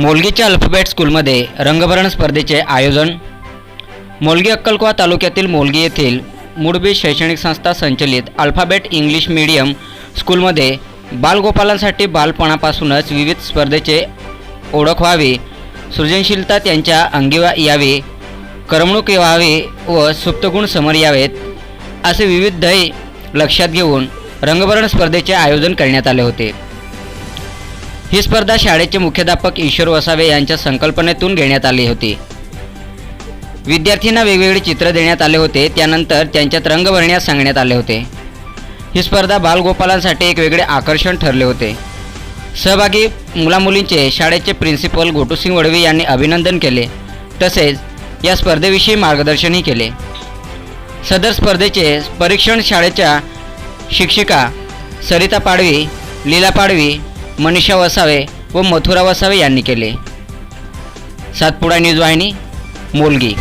मोलगीच्या alphabet स्कूलमध्ये रंगभरण स्पर्धेचे आयोजन. मोलगी अक्कलकोवा तालुक्यातील मोलगी येथील मुडबी शैक्षणिक संस्था संचलित अल्फाबेट इंग्लिश मीडियम स्कूलमध्ये बालगोपालांसाठी बालपणापासूनच विविध स्पर्धेचे ओळख व्हावी सृजनशीलता त्यांच्या अंगी यावी करमणूक व्हावी व सुप्तगुण समोर यावेत असे विविध ध्येय लक्षात घेऊन रंगभरण स्पर्धेचे आयोजन करण्यात आले होते. ही स्पर्धा शाळेचे मुख्याध्यापक ईश्वर वसावे यांच्या संकल्पनेतून घेण्यात आली होती. विद्यार्थ्यांना वेगवेगळे चित्र देण्यात आले होते त्यानंतर त्यांच्यात रंग भरण्यास सांगण्यात आले होते. ही स्पर्धा बालगोपालांसाठी एक वेगळे आकर्षण ठरले होते. सहभागी मुलामुलींचे शाळेचे प्रिन्सिपल गोटूसिंग वडवी यांनी अभिनंदन केले तसेच या स्पर्धेविषयी मार्गदर्शनही केले. सदर स्पर्धेचे परीक्षण शाळेच्या शिक्षिका सरिता पाडवी लीला पाडवी मनीषा वसावे व मथुरा वसावे यांनी केले. सातपुडा न्यूज वाहिनी मोलगी.